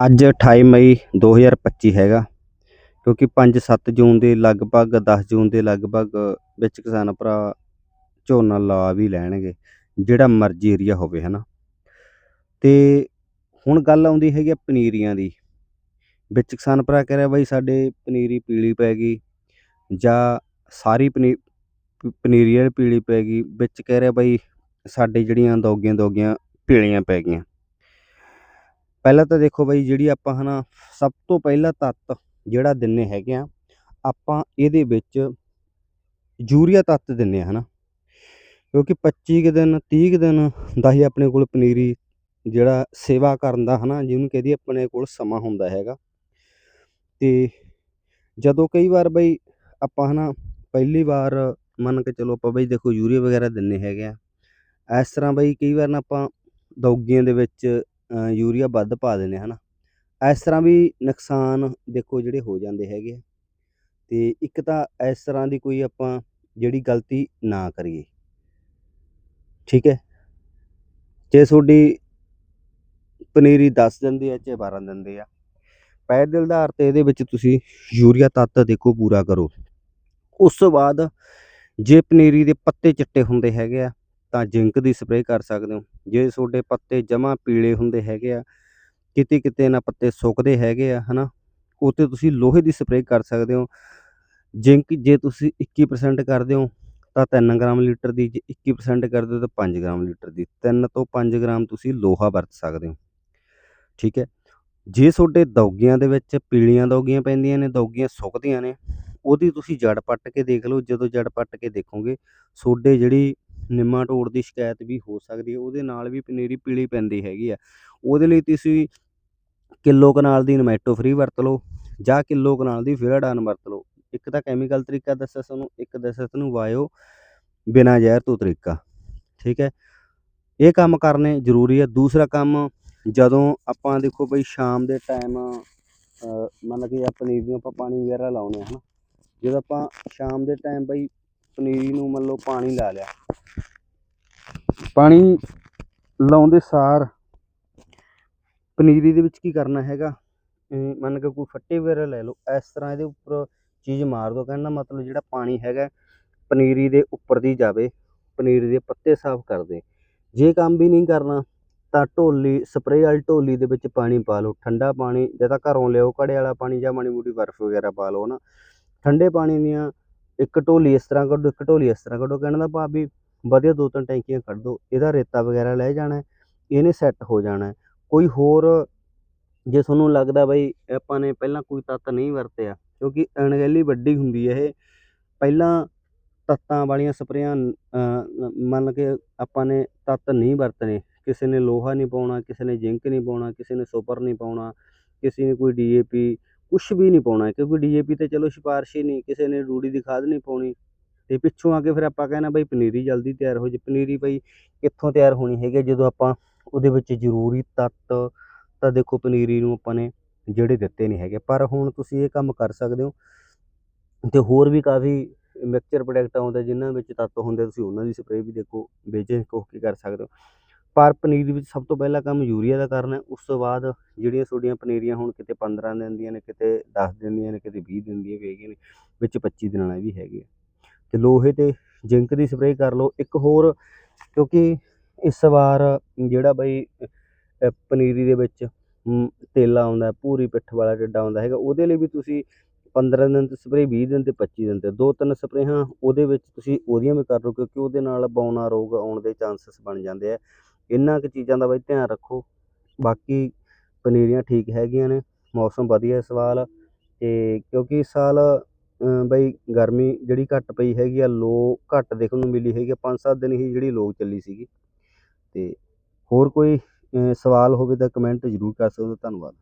ਅੱਜ 28 ਮਈ 2025 ਹੈਗਾ, ਕਿਉਂਕਿ 5-7 ਜੂਨ ਦੇ ਲਗਭਗ, ਦਸ ਜੂਨ ਦੇ ਲਗਭਗ ਵਿੱਚ ਕਿਸਾਨ ਭਰਾ ਝੋਨਾ ਲਾ ਵੀ ਲੈਣਗੇ, ਜਿਹੜਾ ਮਰਜ਼ੀ ਏਰੀਆ ਹੋਵੇ ਹੈ ਨਾ ਅਤੇ ਹੁਣ ਗੱਲ ਆਉਂਦੀ ਹੈਗੀ ਆ ਪਨੀਰੀਆਂ ਦੀ। ਵਿੱਚ ਕਿਸਾਨ ਭਰਾ ਕਹਿ ਰਿਹਾ ਬਾਈ ਸਾਡੇ ਪਨੀਰੀ ਪੀਲੀ ਪੈ ਗਈ, ਜਾਂ ਸਾਰੀ ਪਨੀ, ਪਨੀਰੀ ਵਾਲੀ ਪੀਲੀ ਪੈ ਗਈ, ਵਿੱਚ ਕਹਿ ਰਿਹਾ ਬਾਈ ਸਾਡੇ ਜਿਹੜੀਆਂ ਦੋਗੀਆਂ ਦੋਗੀਆਂ ਪੀਲੀਆਂ ਪੈ ਗਈਆਂ। ਪਹਿਲਾਂ ਤਾਂ ਦੇਖੋ ਬਾਈ, ਜਿਹੜੀ ਆਪਾਂ ਹਨਾ ਸਭ ਤੋਂ ਪਹਿਲਾ ਤੱਤ ਜਿਹੜਾ ਦਿੰਨੇ ਹੈਗੇ ਆ, ਆਪਾਂ ਇਹਦੇ ਵਿੱਚ ਯੂਰੀਆ ਤੱਤ ਦਿੰਨੇ ਆ ਹਨਾ। ਕਿਉਂਕਿ 25 ਕੁ ਦਿਨ 30 ਕੁ ਦਿਨ ਦਾ ਹੀ ਆਪਣੇ ਕੋਲ ਪਨੀਰੀ ਜਿਹੜਾ ਸੇਵਾ ਕਰਨ ਦਾ ਹਨਾ, ਜਿਹਨੂੰ ਕਹਦੀ ਆਪਣੇ ਕੋਲ ਸਮਾਂ ਹੁੰਦਾ ਹੈਗਾ। ਤੇ ਜਦੋਂ ਕਈ ਵਾਰ ਬਈ ਆਪਾਂ ਹਨਾ ਪਹਿਲੀ ਵਾਰ ਮੰਨ ਕੇ ਚਲੋ ਆਪਾਂ ਬਈ ਦੇਖੋ ਯੂਰੀਆ ਵਗੈਰਾ ਦਿੰਨੇ ਹੈਗੇ ਆ। ਇਸ ਤਰ੍ਹਾਂ ਬਈ ਕਈ ਵਾਰ ਨਾ ਆਪਾਂ ਦੌਗੀਆਂ ਦੇ ਵਿੱਚ ਯੂਰੀਆ ਵੱਧ ਪਾ ਦਿੰਦੇ ਹੈ ਨਾ ਇਸ ਤਰ੍ਹਾਂ ਵੀ ਨੁਕਸਾਨ ਦੇਖੋ ਜਿਹੜੇ ਹੋ ਜਾਂਦੇ ਹੈਗੇ ਆ। ਤੇ ਇੱਕ ਤਾਂ ਇਸ ਤਰ੍ਹਾਂ ਦੀ ਕੋਈ ਆਪਾਂ ਜਿਹੜੀ ਗਲਤੀ ਨਾ ਕਰੀਏ। ਠੀਕ ਹੈ? ਜੇ ਤੁਹਾਡੀ ਪਨੀਰੀ 10 ਦਿੰਦੇ ਆ, ਚਾਹੇ 12 ਦਿੰਦੇ ਆ ਪੈਰ ਦੇ ਆਧਾਰ ਤੇ ਇਹਦੇ ਵਿੱਚ ਤੁਸੀਂ ਯੂਰੀਆ ਤੱਤ ਦੇਖੋ ਪੂਰਾ ਕਰੋ। ਉਸ ਤੋਂ ਬਾਅਦ ਜੇ ਪਨੀਰੀ ਦੇ ਪੱਤੇ ਚਿੱਟੇ ਹੁੰਦੇ ਹੈਗੇ ਆ ਤਾਂ ਜ਼ਿੰਕ ਦੀ ਸਪਰੇਅ ਕਰ ਸਕਦੇ ਹੋ। ਜੇ ਤੁਹਾਡੇ ਪੱਤੇ ਜਮਾ ਪੀਲੇ ਹੁੰਦੇ ਹੈਗੇ ਆ, ਕਿਤੇ ਕਿਤੇ ਨਾ ਪੱਤੇ ਸੁੱਕਦੇ ਹੈਗੇ ਆ, ਹਨਾ ਉਹ 'ਤੇ ਤੁਸੀਂ ਲੋਹੇ ਦੀ ਸਪਰੇਅ ਕਰ ਸਕਦੇ ਹੋ। ਜ਼ਿੰਕ ਜੇ ਤੁਸੀਂ 21% ਕਰਦੇ ਹੋ, ਤਾਂ 3 ਗ੍ਰਾਮ ਲੀਟਰ ਦੀ, ਜੇ 21% ਕਰਦੇ ਹੋ, ਤਾਂ 5 ਗ੍ਰਾਮ ਲੀਟਰ ਦੀ। 3 ਤੋਂ 5 ਗ੍ਰਾਮ ਤੁਸੀਂ ਲੋਹਾ ਵਰਤ ਸਕਦੇ ਹੋ। ਠੀਕ ਹੈ? ਜੇ ਤੁਹਾਡੇ ਦੌਗੀਆਂ ਦੇ ਵਿੱਚ ਪੀਲੀਆਂ ਦੌਗੀਆਂ ਪੈਂਦੀਆਂ ਨੇ, ਦੌਗੀਆਂ ਸੁੱਕਦੀਆਂ ਨੇ, ਉਹਦੀ ਤੁਸੀਂ ਜੜ ਪੱਟ ਕੇ ਦੇਖ ਲਓ। ਜਦੋਂ ਜੜ ਪੱਟ ਕੇ ਦੇਖੋਗੇ, ਤੁਹਾਡੇ ਜਿਹੜੀ ਨਿਮਾਟੋਡ ਦੀ ਸ਼ਿਕਾਇਤ ਵੀ ਹੋ ਸਕਦੀ ਹੈ, ਉਹਦੇ ਨਾਲ ਵੀ ਪਨੀਰੀ ਪੀਲੀ ਪੈਂਦੀ ਹੈਗੀ ਆ। ਉਹਦੇ ਲਈ ਤੁਸੀਂ ਕਿਲੋ ਕਨਾਲ ਦੀ ਨਮੈਟੋ ਫ੍ਰੀ ਵਰਤ ਲਓ ਜਾਂ ਕਿਲੋ ਕਨਾਲ ਦੀ ਫਿਰਾਡਾਨ ਵਰਤ ਲਓ। ਇੱਕ ਤਾਂ ਕੈਮੀਕਲ ਤਰੀਕਾ ਦੱਸਿਆ ਤੁਹਾਨੂੰ, ਇੱਕ ਦੱਸਿਆ ਤੁਹਾਨੂੰ ਵਾਇਓ ਬਿਨਾ ਜ਼ਹਿਰ ਤੋਂ ਤਰੀਕਾ, ਠੀਕ ਹੈ। ਇਹ ਕੰਮ ਕਰਨੇ ਜ਼ਰੂਰੀ ਹੈ ਦੂਸਰਾ ਕੰਮ, ਜਦੋਂ ਆਪਾਂ ਦੇਖੋ ਬਈ ਸ਼ਾਮ ਦੇ ਟਾਈਮ ਮੰਨ ਕੇ ਆ ਪਨੀਰ ਨੂੰ ਆਪਾਂ ਪਾਣੀ ਵਗੈਰਾ ਲਾਉਨੇ ਆ, ਹਨਾ। ਜਦੋਂ ਆਪਾਂ ਸ਼ਾਮ ਦੇ ਟਾਈਮ ਬਈ ਪਨੀਰੀ ਨੂੰ ਮੰਨ ਲਓ ਪਾਣੀ ਲਾ ਲਿਆ। ਪਾਣੀ ਲਾਉਂਦੇ ਸਾਰ ਪਨੀਰੀ ਦੇ ਵਿੱਚ ਕੀ ਕਰਨਾ ਹੈਗਾ? ਮੰਨ ਕੇ ਕੋਈ ਫੱਟੇ ਵਗੈਰਾ ਲੈ ਲਓ। ਇਸ ਤਰ੍ਹਾਂ ਇਹਦੇ ਉੱਪਰ ਚੀਜ਼ ਮਾਰ ਦਿਓ ਕਹਿੰਦਾ ਮਤਲਬ ਜਿਹੜਾ ਪਾਣੀ ਹੈਗਾ ਪਨੀਰੀ ਦੇ ਉੱਪਰ ਦੀ ਜਾਵੇ, ਪਨੀਰੀ ਦੇ ਪੱਤੇ ਸਾਫ਼ ਕਰ ਦੇ। ਜੇ ਕੰਮ ਵੀ ਨਹੀਂ ਕਰਨਾ, ਤਾਂ ਢੋਲੀ, ਸਪਰੇਅ ਵਾਲੀ ਢੋਲੀ ਦੇ ਵਿੱਚ ਪਾਣੀ ਪਾ ਲਓ। ਠੰਡਾ ਪਾਣੀ, ਜਾਂ ਤਾਂ ਘਰੋਂ ਲਿਆਓ, ਘੜੇ ਵਾਲਾ ਪਾਣੀ ਜਾਂ ਮਾੜੀ ਮੋਟੀ ਬਰਫ਼ ਵਗੈਰਾ ਪਾ ਲਓ ਨਾ ਠੰਡੇ ਪਾਣੀ ਦੀਆਂ ਇੱਕ ਢੋਲੀ ਇਸ ਤਰ੍ਹਾਂ ਕੱਢੋ ਇੱਕ ਢੋਲੀ ਇਸ ਤਰ੍ਹਾਂ ਕੱਢੋ ਕਹਿਣ ਦਾ ਭਾਵ ਵੀ ਵਧੀਆ ਦੋ ਤਿੰਨ ਟੈਂਕੀਆਂ ਕੱਢ ਦਿਓ ਇਹਦਾ ਰੇਤਾ ਵਗੈਰਾ ਲੈ ਜਾਣਾ ਹੈ, ਇਹਨੇ ਸੈੱਟ ਹੋ ਜਾਣਾ। ਕੋਈ ਹੋਰ ਜੇ ਤੁਹਾਨੂੰ ਲੱਗਦਾ ਬਈ ਆਪਾਂ ਨੇ ਪਹਿਲਾਂ ਕੋਈ ਤੱਤ ਨਹੀਂ ਵਰਤਿਆ ਕਿਉਂਕਿ ਅਣਗਹਿਲੀ ਵੱਡੀ ਹੁੰਦੀ ਹੈ ਇਹ ਪਹਿਲਾਂ ਤੱਤਾਂ ਵਾਲੀਆਂ ਸਪਰੇਆਂ ਮੰਨ ਕੇ ਆਪਾਂ ਨੇ ਤੱਤ ਨਹੀਂ ਵਰਤਣੇ। ਕਿਸੇ ਨੇ ਲੋਹਾ ਨਹੀਂ ਪਾਉਣਾ ਕਿਸੇ ਨੇ ਜ਼ਿੰਕ ਨਹੀਂ ਪਾਉਣਾ ਕਿਸੇ ਨੇ ਸੁਪਰ ਨਹੀਂ ਪਾਉਣਾ ਕਿਸੇ ਨੇ ਕੋਈ ਡੀਏਪੀ ਕੁਛ ਵੀ ਨਹੀਂ ਪਾਉਣਾ ਕਿਉਂਕਿ ਡੀਏਪੀ ਤੇ ਚਲੋ ਸਿਫਾਰਿਸ਼ ਹੀ ਨਹੀਂ, ਕਿਸੇ ਨੇ ਰੂੜੀ ਦੀ ਖਾਦ ਨਹੀਂ ਪਾਉਣੀ। ਤੇ ਪਿੱਛੋਂ ਆ ਕੇ ਫਿਰ ਆਪਾਂ ਕਹਿਣਾ ਬਈ ਪਨੀਰੀ ਜਲਦੀ ਤਿਆਰ ਹੋ ਜੇ। ਪਨੀਰੀ ਬਈ ਕਿੱਥੋਂ ਤਿਆਰ ਹੋਣੀ ਹੈਗੀ ਜਦੋਂ ਆਪਾਂ ਉਹਦੇ ਵਿੱਚ ਜ਼ਰੂਰੀ ਤੱਤ, ਤਾਂ ਦੇਖੋ ਪਨੀਰੀ ਨੂੰ ਆਪਾਂ ਨੇ ਜਿਹੜੇ ਦਿੱਤੇ ਨਹੀਂ ਹੈਗੇ। ਪਰ ਹੁਣ ਤੁਸੀਂ ਇਹ ਕੰਮ ਕਰ ਸਕਦੇ ਹੋ, ਤੇ ਹੋਰ ਵੀ ਕਾਫੀ ਮਿਕਸਚਰ ਪ੍ਰੋਡਕਟ ਆਉਂਦੇ ਜਿਨ੍ਹਾਂ ਵਿੱਚ ਤੱਤ ਹੁੰਦੇ ਤੁਸੀਂ ਉਹਨਾਂ ਦੀ ਸਪਰੇਅ ਵੀ ਦੇਖੋ, ਵੇਚੇ ਕੇ ਕਰ ਸਕਦੇ ਹੋ। ਪਰ ਪਨੀਰੀ ਵਿੱਚ ਸਭ ਤੋਂ ਪਹਿਲਾ ਕੰਮ ਯੂਰੀਆ ਦਾ ਕਰਨਾ, ਉਸ ਤੋਂ ਬਾਅਦ ਜਿਹੜੀਆਂ ਤੁਹਾਡੀਆਂ ਪਨੀਰੀਆਂ ਹੁਣ ਕਿਤੇ 15 ਦਿਨ ਦੀਆਂ ਨੇ, ਕਿਤੇ 10 ਦਿਨ ਦੀਆਂ ਨੇ, ਕਿਤੇ 20 ਦਿਨ ਦੀਆਂ ਵੀ ਹੈਗੀਆਂ ਨੇ, ਵਿੱਚ 25 ਦਿਨਾਂ ਵਾਲਾ ਵੀ ਹੈਗੇ ਆ। ਤੇ ਲੋਹੇ ਤੇ ਜ਼ਿੰਕ ਦੀ ਸਪਰੇਅ ਕਰ ਲਓ ਇੱਕ ਹੋਰ, ਕਿਉਂਕਿ ਇਸ ਵਾਰ ਜਿਹੜਾ ਬਈ ਪਨੀਰੀ ਦੇ ਵਿੱਚ ਤੇਲਾ ਆਉਂਦਾ, ਪੂਰੀ ਪਿੱਠ ਵਾਲਾ ਟਿੱਡਾ ਆਉਂਦਾ ਹੈਗਾ, ਉਹਦੇ ਲਈ ਵੀ ਤੁਸੀਂ 15 ਦਿਨ ਤੇ ਸਪਰੇਅ 20 ਦਿਨ ਤੇ 25 ਦਿਨ ਤੇ ਦੋ ਤਿੰਨ ਸਪਰੇਹਾਂ ਉਹਦੇ ਵਿੱਚ ਤੁਸੀਂ ਉਹਦੀਆਂ ਵੀ ਕਰ ਲਓ, ਕਿਉਂਕਿ ਉਹਦੇ ਨਾਲ ਬੌਨਾ ਰੋਗ ਆਉਣ ਦੇ ਚਾਂਸਸ ਬਣ ਜਾਂਦੇ ਆ ਇਹਨਾਂ ਕੁ ਚੀਜ਼ਾਂ ਦਾ ਬਾਈ ਧਿਆਨ ਰੱਖੋ। ਬਾਕੀ ਪਨੀਰੀਆਂ ਠੀਕ ਹੈਗੀਆਂ ਨੇ, ਮੌਸਮ ਵਧੀਆ ਇਸ ਵਾਰ ਤੇ ਕਿਉਂਕਿ ਇਸ ਸਾਲ ਬਈ ਗਰਮੀ ਜਿਹੜੀ ਘੱਟ ਪਈ ਹੈਗੀ ਆ, ਲੋ ਘੱਟ ਦੇਖਣ ਨੂੰ ਮਿਲੀ ਹੈਗੀ ਆ, ਪੰਜ ਸੱਤ ਦਿਨ ਹੀ ਜਿਹੜੀ ਲੋ ਚੱਲੀ ਸੀਗੀ। ਅਤੇ ਹੋਰ ਕੋਈ ਸਵਾਲ ਹੋਵੇ ਤਾਂ ਕਮੈਂਟ ਜ਼ਰੂਰ ਕਰ ਸਕਦੇ ਹੋ। ਧੰਨਵਾਦ।